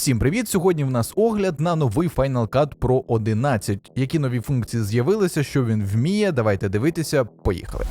Всім привіт! Сьогодні в нас огляд на новий Final Cut Pro 11. Які нові функції з'явилися, що він вміє. Давайте дивитися. Поїхали.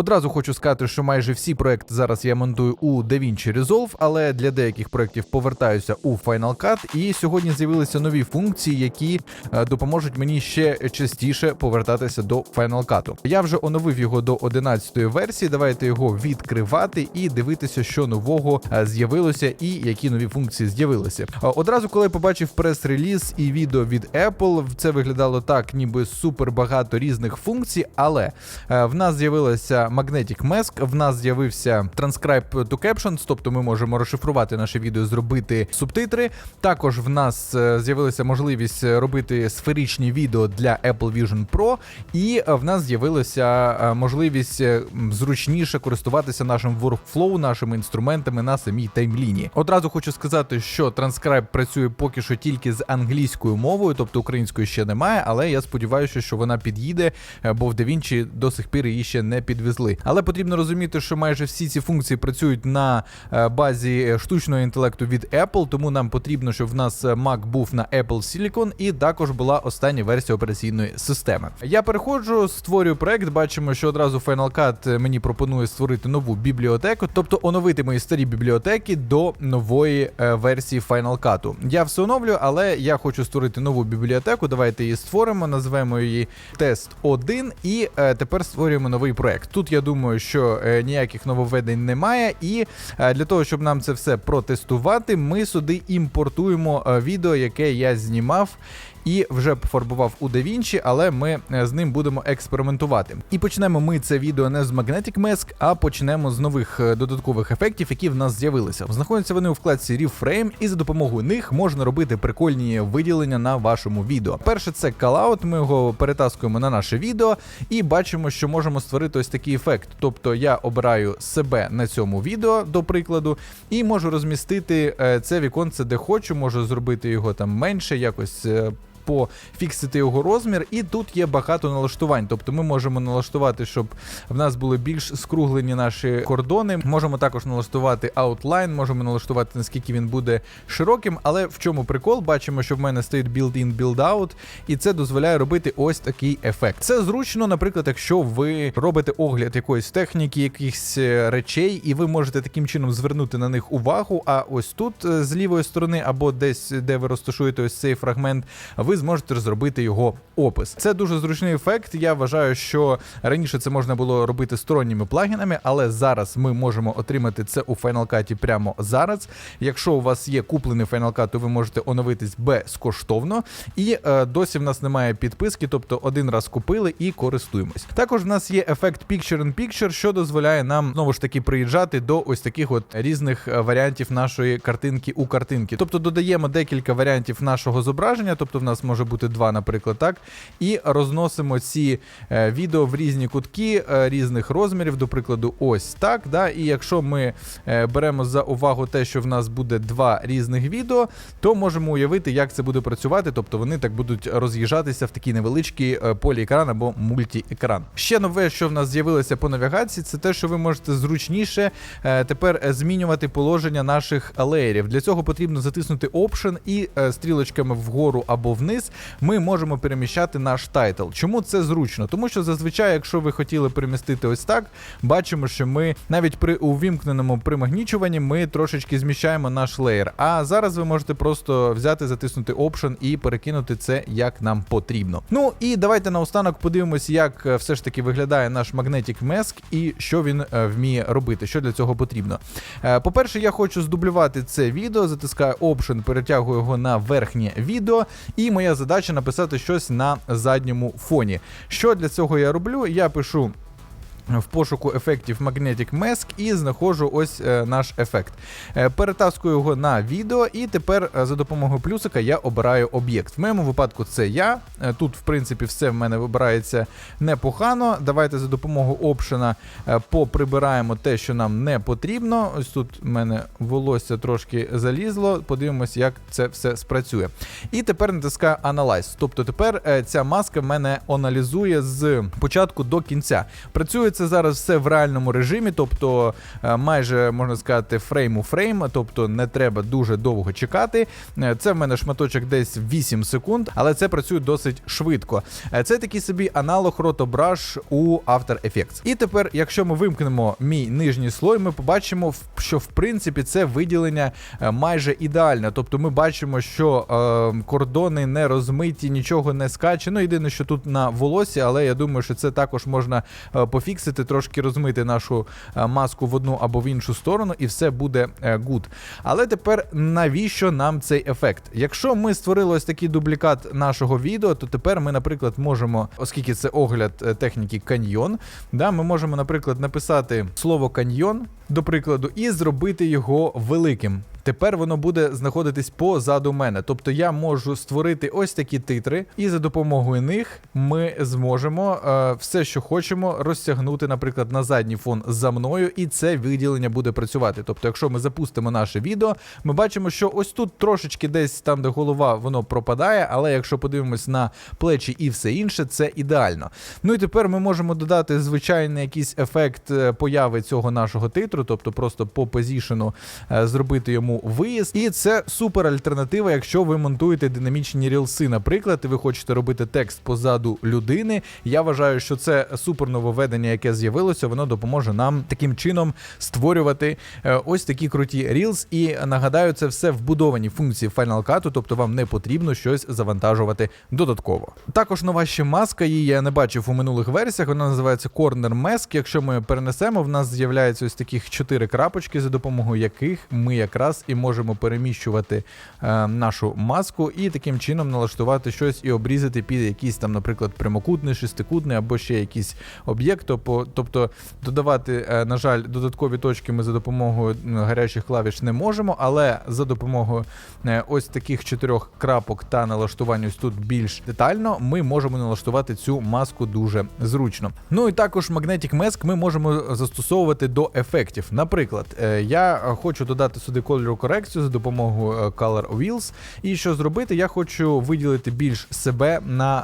Одразу хочу сказати, що майже всі проекти зараз я монтую у DaVinci Resolve, але для деяких проєктів повертаюся у Final Cut. І сьогодні з'явилися нові функції, які е, допоможуть мені ще частіше повертатися до Final Cut. Я вже оновив його до 11-ї версії. Давайте його відкривати і дивитися, що нового е, з'явилося і які нові функції з'явилися. Е, Одразу, коли я побачив прес-реліз і відео від Apple, це виглядало так, ніби супер багато різних функцій, але в нас з'явилася Magnetic Mask, в нас з'явився Transcribe to Captions, тобто ми можемо розшифрувати наше відео, зробити субтитри. Також в нас е, з'явилася можливість робити сферичні відео для Apple Vision Pro, і е, в нас з'явилася е, можливість зручніше користуватися нашим workflow, нашими інструментами на самій таймлінії. Одразу хочу сказати, що Transcribe працює поки що тільки з англійською мовою, тобто української ще немає, але я сподіваюся, що вона під'їде, бо в DaVinci до сих пір її ще не підвезли. Але потрібно розуміти, що майже всі ці функції працюють на е, базі е, штучного інтелекту від Apple, тому нам потрібно, щоб в нас е, Mac був на Apple Silicon і також була остання версія операційної системи. Я переходжу, створюю проект. Бачимо, що одразу Final Cut мені пропонує створити нову бібліотеку, тобто оновити мої старі бібліотеки до нової версії Final Cut. Я все оновлю, але я хочу створити нову бібліотеку. Давайте її створимо, назвемо її тест 1 і тепер створюємо новий проект. Тут я думаю, що е, ніяких нововведень немає, і е, для того, щоб нам це все протестувати, ми сюди імпортуємо е, відео, яке я знімав. І вже пофарбував у DaVinci, але ми е, з ним будемо експериментувати. І почнемо ми це відео не з Magnetic Mask, а почнемо з нових е, додаткових ефектів, які в нас з'явилися. Знаходяться вони у вкладці Reframe, і за допомогою них можна робити прикольні виділення на вашому відео. Перше, це callout, Ми його перетаскуємо на наше відео і бачимо, що можемо створити ось такий ефект. Тобто я обираю себе на цьому відео, до прикладу, і можу розмістити е, це віконце, де хочу, можу зробити його там менше, якось. Пофіксити його розмір, і тут є багато налаштувань. Тобто ми можемо налаштувати, щоб в нас були більш скруглені наші кордони. Можемо також налаштувати outline, можемо налаштувати наскільки він буде широким. Але в чому прикол? Бачимо, що в мене стоїть build-in, build-out, і це дозволяє робити ось такий ефект. Це зручно, наприклад, якщо ви робите огляд якоїсь техніки, якихось е, речей, і ви можете таким чином звернути на них увагу. А ось тут е, з лівої сторони, або десь, де ви розташуєте ось цей фрагмент, ви зможете зробити його опис. Це дуже зручний ефект. Я вважаю, що раніше це можна було робити сторонніми плагінами, але зараз ми можемо отримати це у Final Cut прямо зараз. Якщо у вас є куплений Final Cut, то ви можете оновитись безкоштовно. І е, досі в нас немає підписки, тобто один раз купили і користуємось. Також в нас є ефект Picture in Picture, що дозволяє нам знову ж таки приїжджати до ось таких от різних е, варіантів нашої картинки у картинки. Тобто додаємо декілька варіантів нашого зображення, тобто в нас може бути два, наприклад, так, і розносимо ці е, відео в різні кутки е, різних розмірів, до прикладу, ось так. Да? І якщо ми е, беремо за увагу те, що в нас буде два різних відео, то можемо уявити, як це буде працювати. Тобто вони так будуть роз'їжджатися в такий невеличкий поліекран або мультіекран. Ще нове, що в нас з'явилося по навігації, це те, що ви можете зручніше тепер змінювати положення наших леєрів. Для цього потрібно затиснути Option і стрілочками вгору або вниз ми можемо переміщати наш тайтл. Чому це зручно? Тому що зазвичай, якщо ви хотіли перемістити ось так, бачимо, що ми навіть при увімкненому примагнічуванні ми трошечки зміщаємо наш леєр. А зараз ви можете просто взяти, затиснути Option і перекинути це як нам потрібно. Ну і давайте наостанок подивимось, як е, все ж таки виглядає наш Magnetic Mask і що він е, вміє робити, що для цього потрібно. Е, По-перше, я хочу здублювати це відео, затискаю Option, перетягую його на верхнє відео, і моя задача написати щось на задньому фоні. Що для цього я роблю? Я пишу. В пошуку ефектів Magnetic Mask і знаходжу ось е, наш ефект. Е, перетаскую його на відео, і тепер е, за допомогою плюсика я обираю об'єкт. В моєму випадку це я. Тут, в принципі, все в мене вибирається непогано. Давайте за допомогою опшена поприбираємо те, що нам не потрібно. Ось тут в мене волосся трошки залізло. Подивимось, як це все спрацює. І тепер натискаю Analyze. Тобто тепер ця маска мене аналізує з початку до кінця. Працює це зараз все в реальному режимі, тобто е, майже можна сказати фрейм у фрейм, тобто не треба дуже довго чекати. Е, Це в мене шматочок десь 8 секунд, але це працює досить швидко. Е, Це такий собі аналог ротобраш у After Effects. І тепер, якщо ми вимкнемо мій нижній слой, ми побачимо, що в принципі це виділення майже ідеальне. Тобто ми бачимо, що е, кордони не розмиті, нічого не скаче. Ну, єдине, що тут на волосі, але я думаю, що це також можна е, пофіксити, трошки розмити нашу е, маску в одну або в іншу сторону, і все буде е, good. Але тепер навіщо нам цей ефект? Якщо ми створили ось такий дублікат нашого відео, то тепер ми, наприклад, можемо, оскільки це огляд е, техніки каньйон, да, ми можемо, наприклад, написати слово каньйон, до прикладу, і зробити його великим. Тепер воно буде знаходитись позаду мене. Тобто я можу створити ось такі титри, і за допомогою них ми зможемо е, все, що хочемо, розтягнути, наприклад, на задній фон за мною, і це виділення буде працювати. Тобто, якщо ми запустимо наше відео, ми бачимо, що ось тут трошечки десь там, де голова, воно пропадає, але якщо подивимось на плечі і все інше, це ідеально. Ну і тепер ми можемо додати звичайний якийсь ефект е, появи цього нашого титру, тобто просто по позішену е, зробити йому виїзд. І це супер альтернатива, якщо ви монтуєте динамічні рілси, наприклад, і ви хочете робити текст позаду людини. Я вважаю, що це супер нововведення, яке з'явилося. Воно допоможе нам таким чином створювати е, ось такі круті Reels. І нагадаю, це все вбудовані функції Final Cut, тобто вам не потрібно щось завантажувати додатково. Також нова ще маска, її я не бачив у минулих версіях. Вона називається Corner Mask. Якщо ми перенесемо, в нас з'являється ось таких чотири крапочки, за допомогою яких ми якраз і можемо переміщувати е, нашу маску і таким чином налаштувати щось і обрізати під якийсь там, наприклад, прямокутний, шестикутний або ще якийсь об'єкт. Тобто- додавати, е, на жаль, додаткові точки ми за допомогою гарячих клавіш не можемо, але за допомогою е, ось таких чотирьох крапок та налаштування ось тут більш детально, ми можемо налаштувати цю маску дуже зручно. Ну і також Magnetic Mask ми можемо застосовувати до ефектів. Наприклад, е, я хочу додати сюди кольору корекцію за допомогою е, Color Wheels. І що зробити, я хочу виділити більш себе на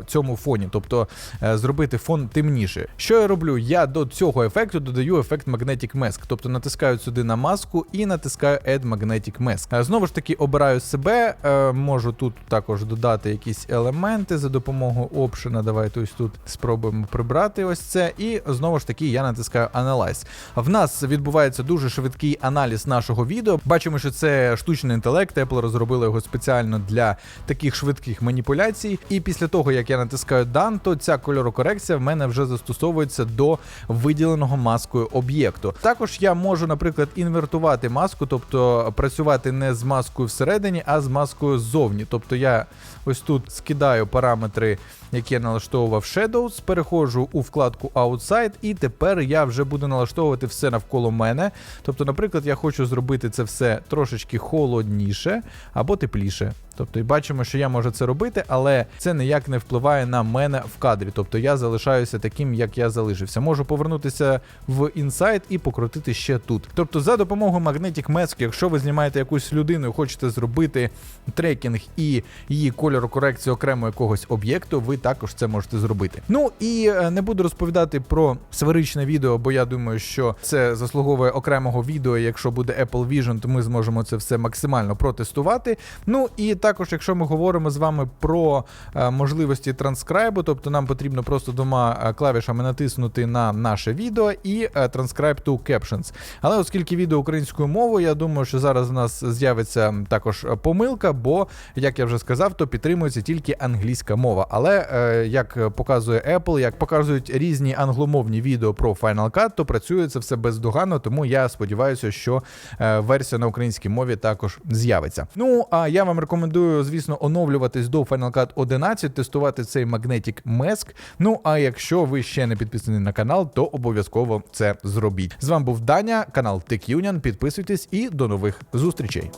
е, цьому фоні, тобто е, зробити фон темніше. Що я роблю? Я до цього ефекту додаю ефект Magnetic Mask, тобто натискаю сюди на маску і натискаю Add Magnetic Mask. Е, Знову ж таки, обираю себе, е, можу тут також додати якісь елементи за допомогою опшена. Давайте ось тут спробуємо прибрати ось це. І знову ж таки я натискаю Analyze. В нас відбувається дуже швидкий аналіз нашого відео. Бачимо, що це штучний інтелект. Apple розробили його спеціально для таких швидких маніпуляцій. І після того, як я натискаю Done, то ця кольорокорекція в мене вже застосовується до виділеного маскою об'єкту. Також я можу, наприклад, інвертувати маску, тобто працювати не з маскою всередині, а з маскою ззовні. Тобто я ось тут скидаю параметри, які я налаштовував Shadows, переходжу у вкладку Outside, і тепер я вже буду налаштовувати все навколо мене. Тобто, наприклад, я хочу зробити це все трошечки холодніше або тепліше. Тобто, і бачимо, що я можу це робити, але це ніяк не впливає на мене в кадрі. Тобто я залишаюся таким, як я залишився. Можу повернутися в Insight і покрутити ще тут. Тобто, за допомогою Magnetic Mask, якщо ви знімаєте якусь людину і хочете зробити трекінг і її кольорокорекцію окремо якогось об'єкту, ви також це можете зробити. Ну і е, не буду розповідати про сферичне відео, бо я думаю, що це заслуговує окремого відео. Якщо буде Apple Vision, то ми зможемо це все максимально протестувати. Ну і також, якщо ми говоримо з вами про е, можливості транскрайбу, тобто нам потрібно просто двома е, клавішами натиснути на наше відео і е, Transcribe to Captions. Але оскільки відео українською мовою, я думаю, що зараз у нас з'явиться також е, помилка, бо, як я вже сказав, то підтримується тільки англійська мова. Але е, як показує Apple, як показують різні англомовні відео про Final Cut, то працює це все бездоганно, тому я сподіваюся, що е, версія на українській мові також з'явиться. Ну а я вам рекомендую, звісно, оновлюватись до Final Cut 11, тестувати цей Magnetic Mask. Ну а якщо ви ще не підписані на канал, то обов'язково це зробіть. З вами був Даня, канал Tech Union. Підписуйтесь і до нових зустрічей.